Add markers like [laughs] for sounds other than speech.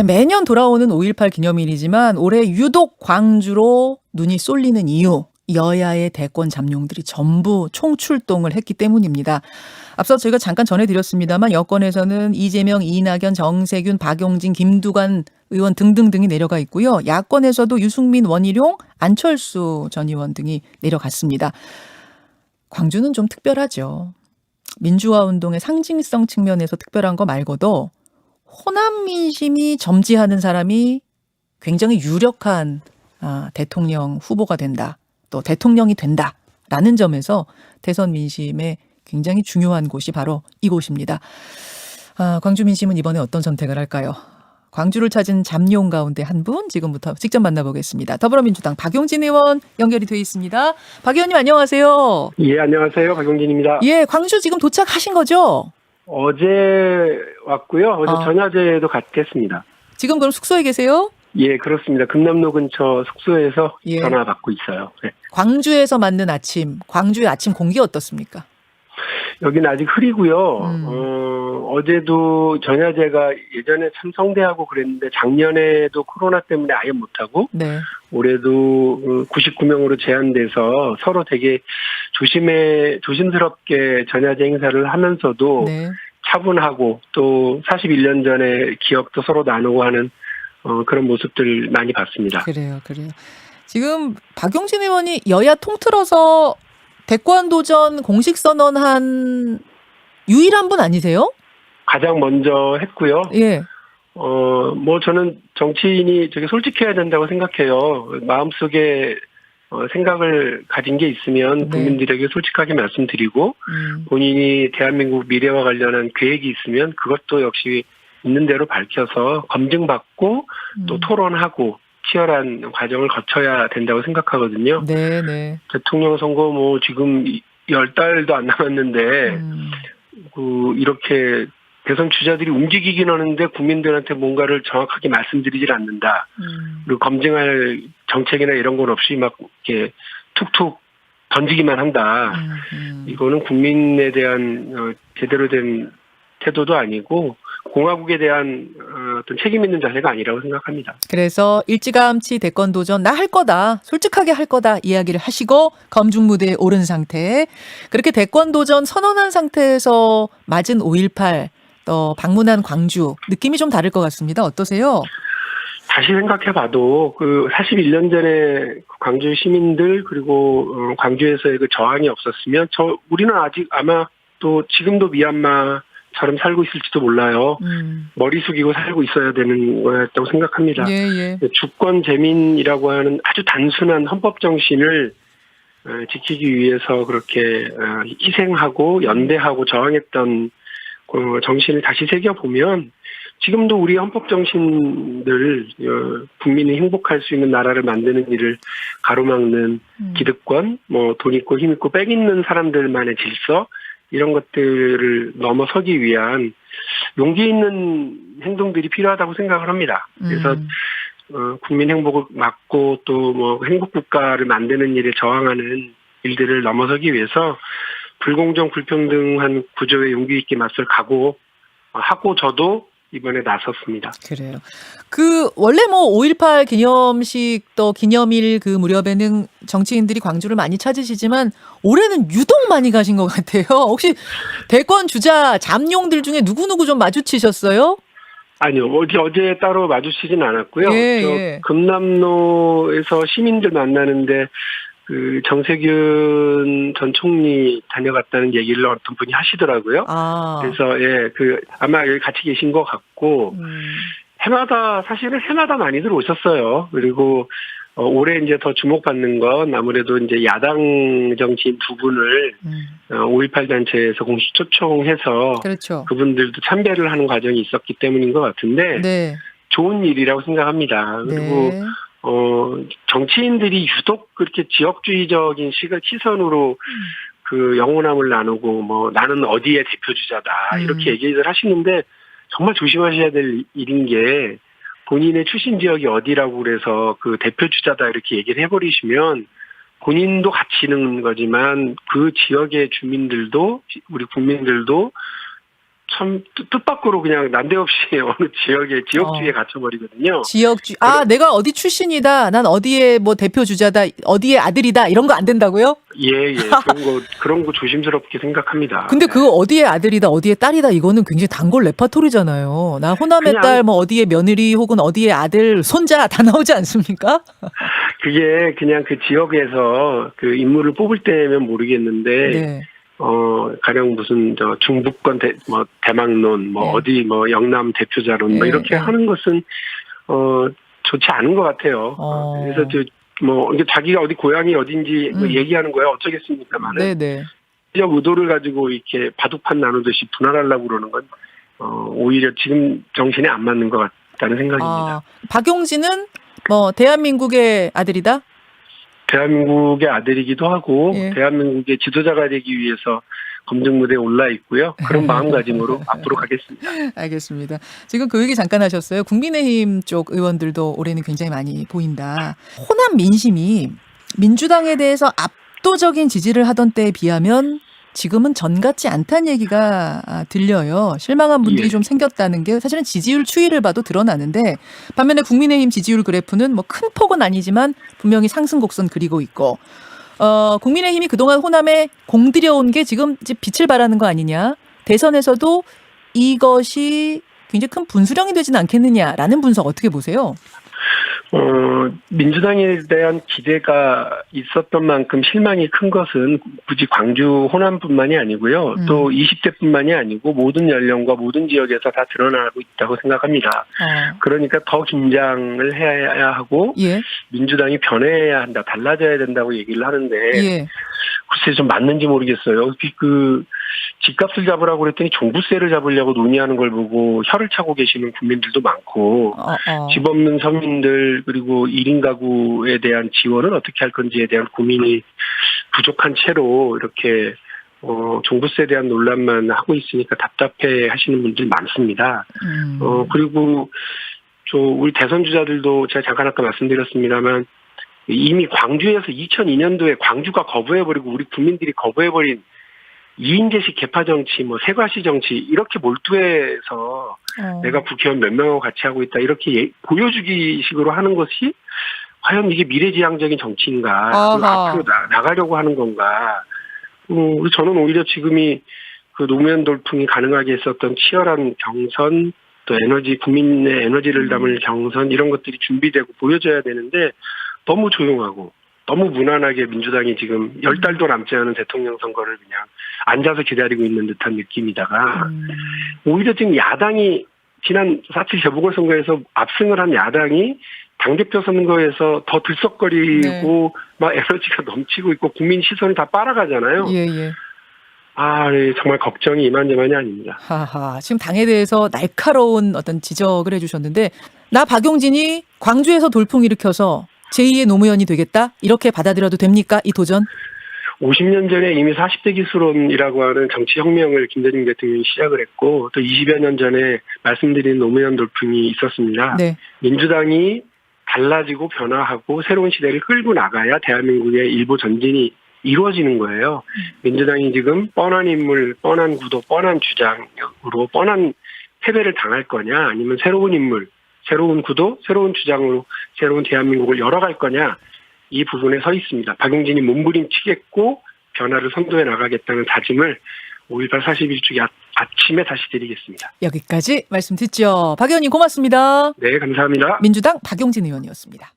매년 돌아오는 5.18 기념일이지만 올해 유독 광주로 눈이 쏠리는 이유 여야의 대권 잠룡들이 전부 총출동을 했기 때문입니다. 앞서 저희가 잠깐 전해드렸습니다만 여권에서는 이재명, 이낙연, 정세균, 박용진, 김두관 의원 등등등이 내려가 있고요. 야권에서도 유승민, 원희룡, 안철수 전 의원 등이 내려갔습니다. 광주는 좀 특별하죠. 민주화 운동의 상징성 측면에서 특별한 거 말고도 호남 민심이 점지하는 사람이 굉장히 유력한 아, 대통령 후보가 된다. 또 대통령이 된다 라는 점에서 대선 민심에 굉장히 중요한 곳이 바로 이곳입니다. 아, 광주 민심은 이번에 어떤 선택을 할까요? 광주를 찾은 잠룡 가운데 한 분 지금부터 직접 만나보겠습니다. 더불어민주당 박용진 의원 연결이 돼 있습니다. 박 의원님 안녕하세요. 예, 안녕하세요. 박용진입니다. 예, 광주 지금 도착하신 거죠? 어제 왔고요. 어제 아. 전야제도 갔겠습니다. 지금 그럼 숙소에 계세요? 예, 그렇습니다. 금남로 근처 숙소에서 예. 전화 받고 있어요. 네. 광주에서 맞는 아침, 광주의 아침 공기 어떻습니까? 여기는 아직 흐리고요. 음. 어, 어제도 전야제가 예전에 참성대하고 그랬는데 작년에도 코로나 때문에 아예 못하고 네. 올해도 99명으로 제한돼서 서로 되게 조심해 조심스럽게 전야제 행사를 하면서도 네. 차분하고 또 41년 전에 기억도 서로 나누고 하는 어, 그런 모습들 많이 봤습니다. 그래요, 그래요. 지금 박용진 의원이 여야 통틀어서 대권 도전 공식 선언한 유일한 분 아니세요? 가장 먼저 했고요. 예. 어, 뭐 저는 정치인이 되게 솔직해야 된다고 생각해요. 마음속에 어, 생각을 가진 게 있으면 네. 국민들에게 솔직하게 말씀드리고 음, 본인이 대한민국 미래와 관련한 계획이 있으면 그것도 역시 있는 대로 밝혀서 검증받고 또 음. 토론하고 치열한 과정을 거쳐야 된다고 생각하거든요. 네, 네. 대통령 선거 뭐 지금 이- 열 달도 안 남았는데 음, 그 이렇게 대선 주자들이 움직이긴 하는데 국민들한테 뭔가를 정확하게 말씀드리질 않는다. 음. 그리고 검증할 정책이나 이런 건 없이 막 이렇게 툭툭 던지기만 한다. 음, 음. 이거는 국민에 대한 어, 제대로 된 태도도 아니고 공화국에 대한 어, 어떤 책임 있는 자세가 아니라고 생각합니다. 그래서 일찌감치 대권 도전 나 할 거다 솔직하게 할 거다 이야기를 하시고 검증 무대에 오른 상태 그렇게 대권 도전 선언한 상태에서 맞은 5.18 또 방문한 광주 느낌이 좀 다를 것 같습니다 어떠세요? 다시 생각해봐도 그 41년 전에 그 광주 시민들 그리고 어, 광주에서의 그 저항이 없었으면 저 우리는 아직 아마 또 지금도 미얀마처럼 살고 있을지도 몰라요. 음. 머리 숙이고 살고 있어야 되는 거였다고 생각합니다. 예, 예. 주권 재민이라고 하는 아주 단순한 헌법 정신을 어, 지키기 위해서 그렇게 어, 희생하고 연대하고 저항했던 그 정신을 다시 새겨 보면 지금도 우리 헌법 정신들 어, 국민이 행복할 수 있는 나라를 만드는 일을 가로막는 음. 기득권, 뭐 돈 있고 힘 있고 빽 있는 사람들만의 질서 이런 것들을 넘어서기 위한 용기 있는 행동들이 필요하다고 생각을 합니다. 그래서 음. 어, 국민 행복을 막고 또 뭐 행복 국가를 만드는 일에 저항하는 일들을 넘어서기 위해서 불공정 불평등한 구조에 용기 있게 맞설 각오 어, 하고 저도 이번에 나섰습니다. 그래요. 그 원래 뭐 5.18 기념식 또 기념일 그 무렵에는 정치인들이 광주를 많이 찾으시지만 올해는 유독 많이 가신 것 같아요. [laughs] 혹시 대권 주자 잠룡들 중에 누구 누구 좀 마주치셨어요? 아니요, 어디 어제 따로 마주치진 않았고요. 예, 저 예. 금남로에서 시민들 만나는데 그 정세균 전 총리 다녀갔다는 얘기를 어떤 분이 하시더라고요. 아, 그래서 예, 그 아마 여기 같이 계신 것 같고 음, 해마다 사실은 해마다 많이들 오셨어요. 그리고 어, 올해 이제 더 주목받는 건 아무래도 이제 야당 정치인 두 분을 음, 어, 5.18 단체에서 공식 초청해서 그렇죠. 그분들도 참배를 하는 과정이 있었기 때문인 것 같은데 네, 좋은 일이라고 생각합니다. 그리고 네, 어 정치인들이 유독 그렇게 지역주의적인 시각 시선으로 그 영혼함을 나누고 뭐 나는 어디에 대표 주자다 음. 이렇게 얘기를 하시는데 정말 조심하셔야 될 일인 게 본인의 출신 지역이 어디라고 그래서 그 대표 주자다 이렇게 얘기를 해버리시면 본인도 갇히는 거지만 그 지역의 주민들도 우리 국민들도 참 뜻- 뜻밖으로 그냥 난데없이 [laughs] 어느 지역에 지역주의에 어. 갇혀버리거든요. 지역주 아 내가 어디 출신이다. 난 어디에 뭐 대표 주자다. 어디에 아들이다. 이런 거 안 된다고요? 예, 예. 그런 거, [laughs] 그런 거 조심스럽게 생각합니다. 근데 그거 어디에 아들이다. 어디에 딸이다. 이거는 굉장히 단골 레파토리잖아요. 나 호남의 딸 뭐 어디에 며느리 혹은 어디에 아들 손자 다 나오지 않습니까? 그게 그냥 그 지역에서 그 인물을 뽑을 때면 모르겠는데, 네. 어, 가령 무슨, 저, 중부권 대, 뭐, 대망론, 뭐, 네. 어디, 뭐, 영남 대표자론, 뭐, 네, 이렇게 네. 하는 것은, 어, 좋지 않은 것 같아요. 어. 그래서 저, 뭐, 이게 자기가 어디 고향이 어딘지 뭐 음. 얘기하는 거야 어쩌겠습니까만은. 네, 네. 지역 의도를 가지고 이렇게 바둑판 나누듯이 분할하려고 그러는 건, 어, 오히려 지금 정신에 안 맞는 것 같다는 생각입니다. 아, 박용진은 뭐 대한민국의 아들이다. 대한민국의 아들이기도 하고 예. 대한민국의 지도자가 되기 위해서 검증 무대에 올라 있고요. 그런 마음가짐으로 [laughs] 앞으로 가겠습니다. 알겠습니다. 지금 그 얘기 잠깐 하셨어요. 국민의힘 쪽 의원들도 올해는 굉장히 많이 보인다. 호남 민심이 민주당에 대해서 압도적인 지지를 하던 때에 비하면 지금은 전 같지 않다는 얘기가 아, 들려요. 실망한 분들이 예. 좀 생겼다는 게 사실은 지지율 추이를 봐도 드러나는데 반면에 국민의힘 지지율 그래프는 뭐 큰 폭은 아니지만 분명히 상승 곡선 그리고 있고 어, 국민의힘이 그동안 호남에 공들여온 게 지금 빛을 발하는 거 아니냐. 대선에서도 이것이 굉장히 큰 분수령이 되지는 않겠느냐라는 분석 어떻게 보세요? 어, 민주당에 대한 기대가 있었던 만큼 실망이 큰 것은 굳이 광주 호남뿐만이 아니고요. 음. 또 20대뿐만이 아니고 모든 연령과 모든 지역에서 다 드러나고 있다고 생각합니다. 어, 그러니까 더 긴장을 해야 하고 예, 민주당이 변해야 한다, 달라져야 된다고 얘기를 하는데 예. 글쎄 좀 맞는지 모르겠어요. 그- 그 집값을 잡으라고 그랬더니 종부세를 잡으려고 논의하는 걸 보고 혀를 차고 계시는 국민들도 많고 어, 어. 집 없는 서민들 그리고 1인 가구에 대한 지원은 어떻게 할 건지에 대한 고민이 부족한 채로 이렇게 어, 종부세에 대한 논란만 하고 있으니까 답답해 하시는 분들 많습니다. 음. 어, 그리고 저 우리 대선 주자들도 제가 잠깐 아까 말씀드렸습니다만 이미 광주에서 2002년도에 광주가 거부해버리고 우리 국민들이 거부해버린 이인제식 개파 정치, 뭐 세과시 정치 이렇게 몰두해서 어. 내가 국회의원 몇 명하고 같이 하고 있다 이렇게 예- 보여주기 식으로 하는 것이 과연 이게 미래지향적인 정치인가. 앞으로 나, 나가려고 하는 건가 음, 저는 오히려 지금이 그 노무현 돌풍이 가능하게 했었던 치열한 경선 또 에너지 국민의 에너지를 담을 경선 이런 것들이 준비되고 보여져야 되는데 너무 조용하고 너무 무난하게 민주당이 지금 열 달도 남지 않은 대통령 선거를 그냥 앉아서 기다리고 있는 듯한 느낌이다가 음. 오히려 지금 야당이 지난 4.7 재보궐선거에서 압승을 한 야당이 당대표 선거에서 더 들썩거리고 막 에너지가 넘치고 있고 국민 시선을 다 빨아가잖아요. 예, 예. 아, 네, 정말 걱정이 이만저만이 아닙니다. 하하. 지금 당에 대해서 날카로운 어떤 지적을 해주셨는데 나 박용진이 광주에서 돌풍 일으켜서 제2의 노무현이 되겠다 이렇게 받아들여도 됩니까 이 도전? 50년 전에 이미 40대 기술론이라고 하는 정치혁명을 김대중 대통령이 시작을 했고 또 20여 년 전에 말씀드린 노무현 돌풍이 있었습니다. 네. 민주당이 달라지고 변화하고 새로운 시대를 끌고 나가야 대한민국의 일부 전진이 이루어지는 거예요. 민주당이 지금 뻔한 인물, 뻔한 구도, 뻔한 주장으로 뻔한 패배를 당할 거냐 아니면 새로운 인물, 새로운 구도, 새로운 주장으로 새로운 대한민국을 열어갈 거냐 이 부분에 서 있습니다. 박용진이 몸부림치겠고 변화를 선도해 나가겠다는 다짐을 5.18 41주기 아침에 다시 드리겠습니다. 여기까지 말씀 듣죠. 박 의원님 고맙습니다. 네, 감사합니다. 민주당 박용진 의원이었습니다.